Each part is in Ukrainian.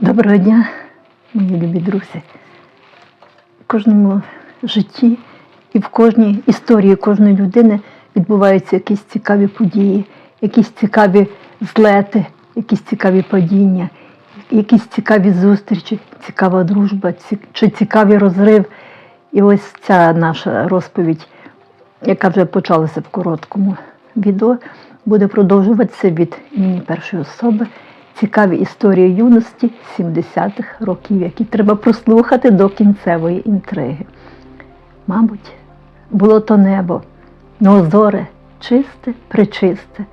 Доброго дня, мої любі друзі. В кожному житті і в кожній історії кожної людини відбуваються якісь цікаві події, якісь цікаві злети, якісь цікаві падіння, якісь цікаві зустрічі, цікава дружба чи цікавий розрив. І ось ця наша розповідь, яка вже почалася в короткому відео, буде продовжуватися від імені першої особи. Цікаві історії юності 70-х років, які треба прослухати до кінцевої інтриги. Мабуть, було то небо, но озоре чисте, причисте.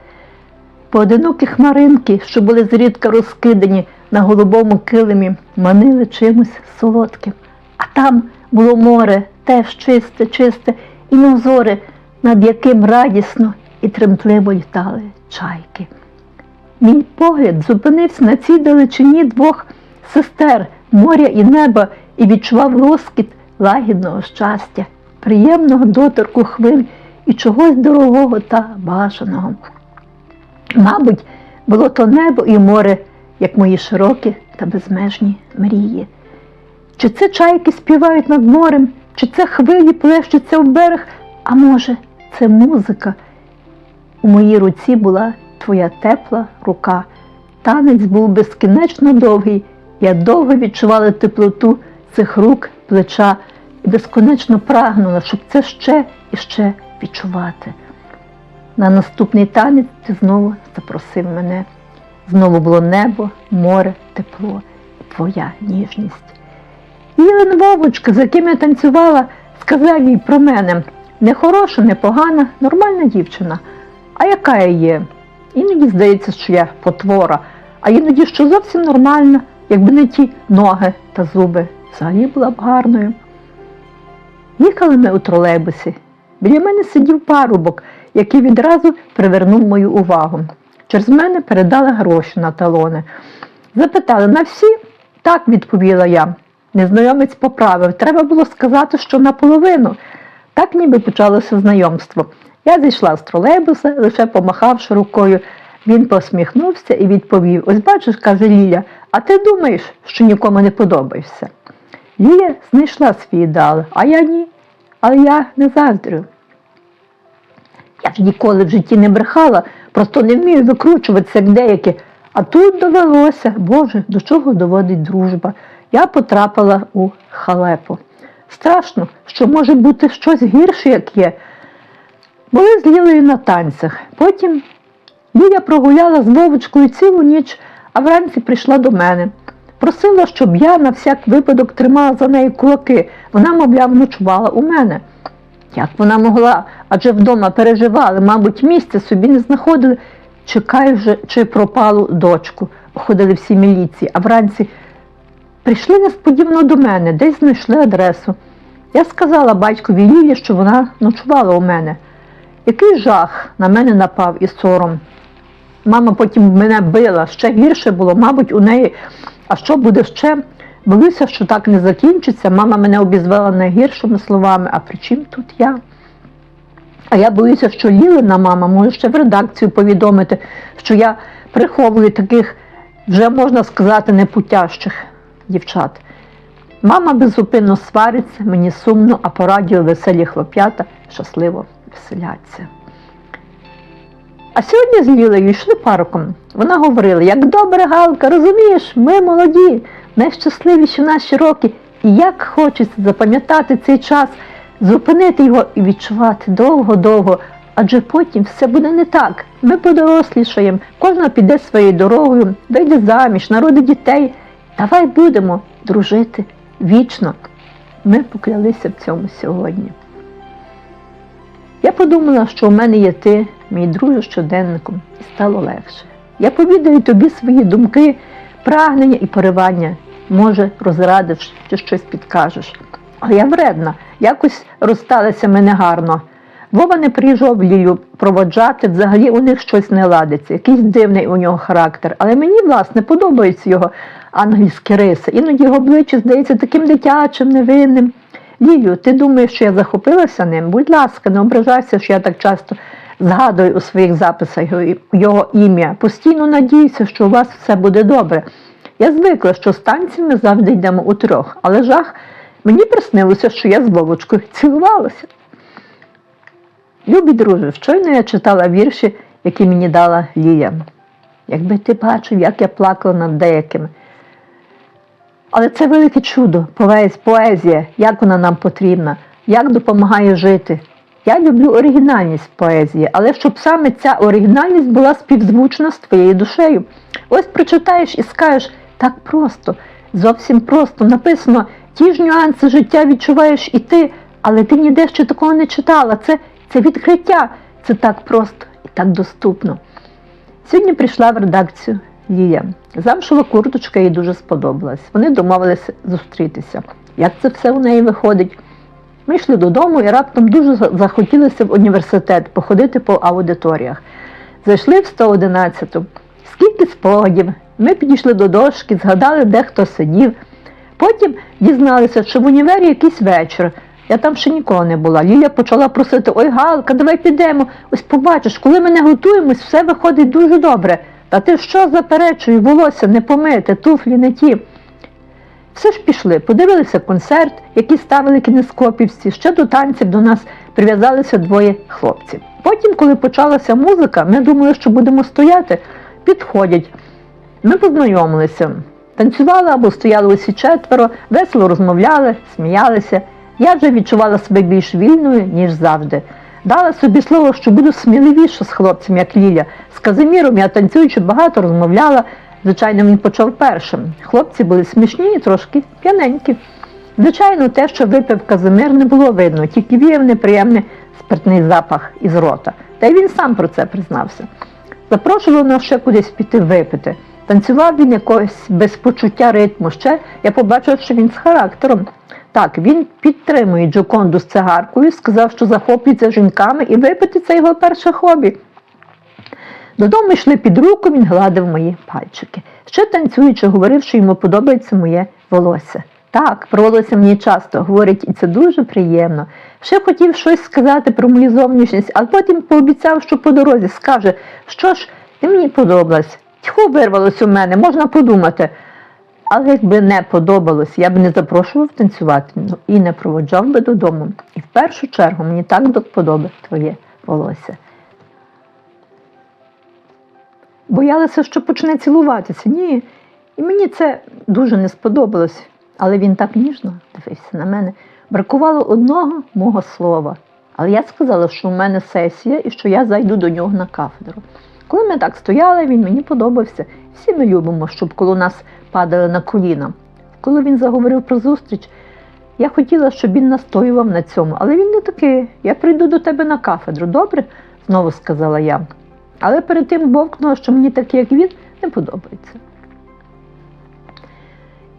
Поодинокі хмаринки, що були зрідка розкидані на голубому килимі, манили чимось солодким. А там було море, теж чисте, чисте, і нозоре, над яким радісно і тремтливо літали чайки. Мій погляд зупинився на цій далечині двох сестер моря і неба і відчував розкіт лагідного щастя, приємного доторку хвиль і чогось дорогого та бажаного. Мабуть, було то небо і море, як мої широкі та безмежні мрії. Чи це чайки співають над морем, чи це хвилі плещуться в берег, а може, це музика. У моїй руці була твоя тепла рука. Танець був безкінечно довгий. Я довго відчувала теплоту цих рук, плеча і безконечно прагнула, щоб це ще і ще відчувати. На наступний танець ти знову запросив мене. Знову було небо, море, тепло і твоя ніжність. Єлен Вовочка, з яким я танцювала, сказав їй про мене не хороша, не погана, нормальна дівчина. А яка я є? Іноді здається, що я потвора, а іноді що зовсім нормальна, якби не ті ноги та зуби, взагалі була б гарною. Їхали ми у тролейбусі. Біля мене сидів парубок, який відразу привернув мою увагу. Через мене передали гроші на талони. Запитали на всі? Так, відповіла я. Незнайомець поправив. Треба було сказати, що наполовину. Так ніби почалося знайомство. Я зійшла з тролейбуса, лише помахавши рукою. Він посміхнувся і відповів: Ось бачиш, каже Ліля, а ти думаєш, що нікому не подобаєшся. Ліля знайшла свій ідеал, а я ні. Але я не заздрю. Я ж ніколи в житті не брехала, просто не вмію викручуватися, як деякі. А тут довелося, Боже, до чого доводить дружба. Я потрапила у халепу. Страшно, що може бути щось гірше, як є. Були з Лілею на танцях. Потім Ліля прогуляла з Вовочкою цілу ніч, а вранці прийшла до мене. Просила, щоб я на всяк випадок тримала за неї кулаки. Вона, мовляв, ночувала у мене. Як вона могла, адже вдома переживали, мабуть, місця собі не знаходили. Чекай вже, чи пропалу дочку. Ходили всі міліції, а вранці прийшли несподівано до мене, десь знайшли адресу. Я сказала батькові Лілі, що вона ночувала у мене. Який жах на мене напав і сором. Мама потім мене била, ще гірше було, мабуть, у неї. А що буде ще? Боюся, що так не закінчиться. Мама мене обізвала найгіршими словами, а при чим тут я? А я боюся, що Лілина мама може ще в редакцію повідомити, що я приховую таких, вже можна сказати, непутящих дівчат. Мама беззупинно свариться, мені сумно, а по радіо веселі хлоп'ята щасливо веселяться. А сьогодні з Лілею йшли парком. Вона говорила, як добре, Галка, розумієш, ми молоді, найщасливіші наші роки. І як хочеться запам'ятати цей час, зупинити його і відчувати довго-довго, адже потім все буде не так. Ми подорослішаємо, кожна піде своєю дорогою, вийде заміж, народить дітей. Давай будемо дружити вічно. Ми поклялися в цьому сьогодні. Я подумала, що у мене є ти, мій друже щоденником, і стало легше. Я повідаю тобі свої думки, прагнення і поривання. Може, розрадиш чи щось підкажеш. Але я вредна, якось розсталися ми негарно. Вова не приїжджав Лілю проводжати, взагалі у них щось не ладиться, якийсь дивний у нього характер. Але мені, власне, подобаються його ангельські риси. Іноді його обличчя здається таким дитячим, невинним. Лілю, ти думаєш, що я захопилася ним? Будь ласка, не ображайся, що я так часто згадую у своїх записах його, ім'я. Постійно надіюся, що у вас все буде добре. Я звикла, що з танців ми завжди йдемо у трьох, але жах, мені приснилося, що я з Вовочкою цілувалася. Любі друже, щойно я читала вірші, які мені дала Лія. Якби ти бачив, як я плакала над деякими. Але це велике чудо, поезія, як вона нам потрібна, як допомагає жити. Я люблю оригінальність поезії, але щоб саме ця оригінальність була співзвучна з твоєю душею. Ось прочитаєш і скажеш так просто, зовсім просто. Написано, ті ж нюанси життя відчуваєш і ти, але ти ніде ще такого не читала. Це, це відкриття, це так просто і так доступно. Сьогодні прийшла в редакцію Лія. Замшова курточка їй дуже сподобалась. Вони домовилися зустрітися. Як це все у неї виходить? Ми йшли додому і раптом дуже захотілося в університет походити по аудиторіях. Зайшли в 111-ту. Скільки спогадів. Ми підійшли до дошки, згадали, де хто сидів. Потім дізналися, що в універі якийсь вечір. Я там ще ніколи не була. Ліля почала просити: Ой, Галка, давай підемо. Ось побачиш, коли ми не готуємось, все виходить дуже добре. Та ти що заперечуєш, волосся не помите, туфлі не ті. Все ж пішли, подивилися концерт, який ставили кінескопівці. Ще до танців до нас прив'язалися двоє хлопців. Потім, коли почалася музика, ми думали, що будемо стояти, підходять. Ми познайомилися, танцювали або стояли усі четверо, весело розмовляли, сміялися. Я вже відчувала себе більш вільною, ніж завжди. Дала собі слово, що буду сміливіша з хлопцем, як Ліля. З Казиміром я танцюючи багато розмовляла. Звичайно, він почав першим. Хлопці були смішні і трошки п'яненькі. Звичайно, те, що випив Казимир, не було видно, тільки віяв неприємний спиртний запах із рота. Та й він сам про це признався. Запрошував нас ще кудись піти випити. Танцював він якогось без почуття ритму. Ще я побачив, що він з характером. Так, він підтримує Джоконду з цигаркою, сказав, що захоплюється жінками і випити це його перше хобі. Додому йшли під руку, він гладив мої пальчики. Ще танцюючи, говорив, що йому подобається моє волосся. Так, про волосся мені часто говорить, і це дуже приємно. Ще хотів щось сказати про мою зовнішність, а потім пообіцяв, що по дорозі скаже, що ж, ти мені подобалась. Тьху вирвалось у мене, можна подумати. Але якби не подобалось, я б не запрошував танцювати ну, і не проводжав би додому. І в першу чергу мені так до твоє волосся. Боялася, що почне цілуватися. Ні. І мені це дуже не сподобалось. Але він так ніжно дивився на мене. Бракувало одного мого слова. Але я сказала, що в мене сесія і що я зайду до нього на кафедру. Коли ми так стояли, він мені подобався. Всі ми любимо, щоб коло нас падали на коліна. Коли він заговорив про зустріч, я хотіла, щоб він настоював на цьому, але він не такий. Я прийду до тебе на кафедру, добре? знову сказала я. Але перед тим бовкнула, що мені такий, як він, не подобається.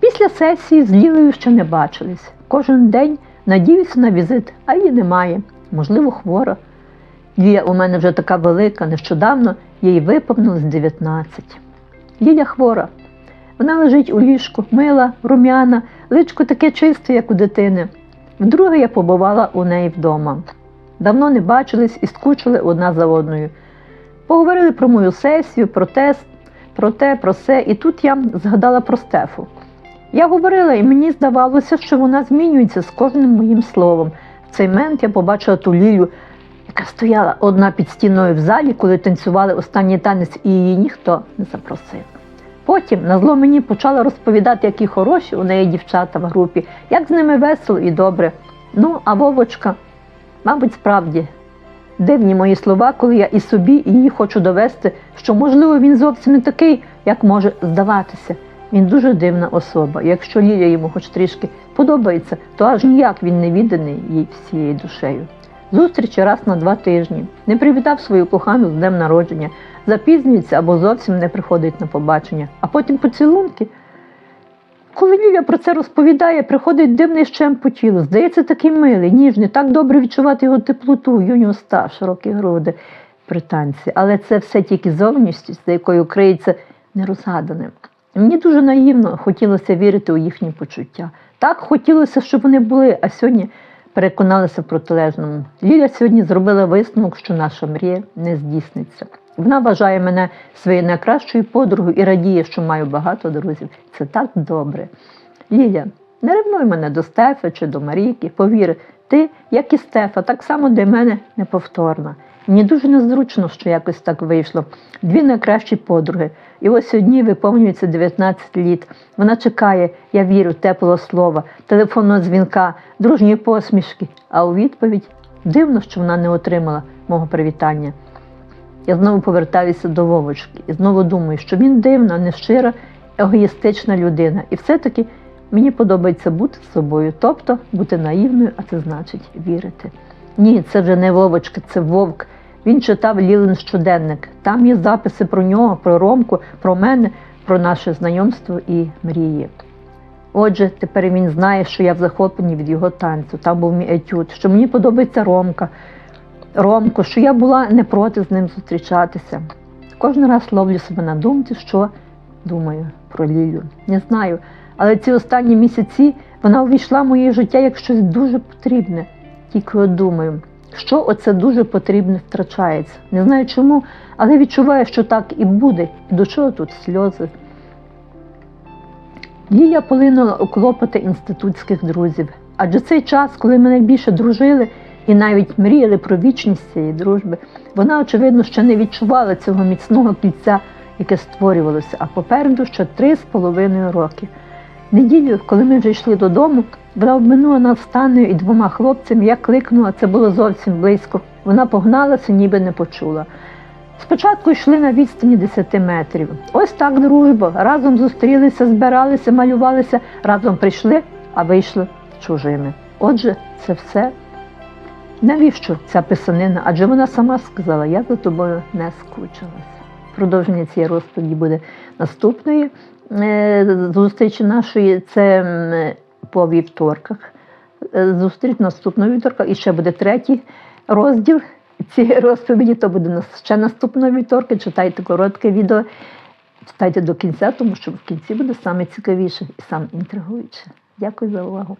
Після сесії з Лілею ще не бачились. Кожен день надіюся на візит, а її немає. Можливо, хвора. Лія у мене вже така велика, нещодавно їй виповнилось 19. Ліля хвора. Вона лежить у ліжку, мила, рум'яна, личко таке чисте, як у дитини. Вдруге я побувала у неї вдома. Давно не бачились і скучили одна за одною. Поговорили про мою сесію, про тест, про те, про все, і тут я згадала про Стефу. Я говорила, і мені здавалося, що вона змінюється з кожним моїм словом. В цей момент я побачила ту Лілю, яка стояла одна під стіною в залі, коли танцювали останній танець, і її ніхто не запросив. Потім на зло мені почала розповідати, які хороші у неї дівчата в групі, як з ними весело і добре. Ну, а Вовочка, мабуть, справді дивні мої слова, коли я і собі, і їй хочу довести, що, можливо, він зовсім не такий, як може здаватися. Він дуже дивна особа. Якщо Ліля йому хоч трішки подобається, то аж ніяк він не відданий їй всією душею. Зустрічі раз на два тижні. Не привітав свою кохану з днем народження, запізнюється або зовсім не приходить на побачення, а потім поцілунки. Коли Ліля про це розповідає, приходить дивний щем по тілу. Здається, такий милий, ніжний, так добре відчувати його теплоту, юні уста, широкі груди при танці. Але це все тільки зовнішність, за якою криється нерозгадане. Мені дуже наївно хотілося вірити у їхні почуття. Так хотілося, щоб вони були, а сьогодні переконалися в протилежному. Ліля сьогодні зробила висновок, що наша мрія не здійсниться. Вона вважає мене своєю найкращою подругою і радіє, що маю багато друзів. Це так добре. Ліля, не ревнуй мене до Стефа чи до Марійки. Повір, ти, як і Стефа, так само для мене неповторна. Мені дуже незручно, що якось так вийшло. Дві найкращі подруги. І ось одній виповнюється 19 літ. Вона чекає, я вірю, теплого слова, телефонного дзвінка, дружньої посмішки. А у відповідь дивно, що вона не отримала мого привітання. Я знову повертаюся до Вовочки і знову думаю, що він дивна, нещира, егоїстична людина. І все-таки мені подобається бути собою, тобто бути наївною, а це значить вірити. Ні, це вже не Вовочка, це вовк. Він читав Лілин щоденник. Там є записи про нього, про Ромку, про мене, про наше знайомство і мрії. Отже, тепер він знає, що я в захопленні від його танцю. Там був мій етюд, що мені подобається Ромка. Ромко, що я була не проти з ним зустрічатися. Кожен раз ловлю себе на думці, що думаю про Лілю. Не знаю, але ці останні місяці вона увійшла в моє життя як щось дуже потрібне. Тільки думаю, що оце дуже потрібне втрачається. Не знаю чому, але відчуваю, що так і буде. До чого тут сльози? Лілія полинула у клопоти інститутських друзів. Адже цей час, коли ми найбільше дружили і навіть мріяли про вічність цієї дружби, вона, очевидно, ще не відчувала цього міцного кільця, яке створювалося, а попереду ще три з половиною роки. Неділю, коли ми вже йшли додому, вона обминула нас станою і двома хлопцями. Я кликнула, це було зовсім близько. Вона погналася, ніби не почула. Спочатку йшли на відстані 10 метрів. Ось так дружба. Разом зустрілися, збиралися, малювалися, разом прийшли, а вийшли чужими. Отже, це все. Навіщо ця писанина? Адже вона сама сказала, я за тобою не скучилася. Продовження цієї розповіді буде наступної е, зустрічі нашої. Це по вівторках. Е, Зустріч наступного вівторка. І ще буде третій розділ цієї розповіді. То буде ще наступного вівторка. Читайте коротке відео, читайте до кінця, тому що в кінці буде саме цікавіше і саме інтригуюче. Дякую за увагу.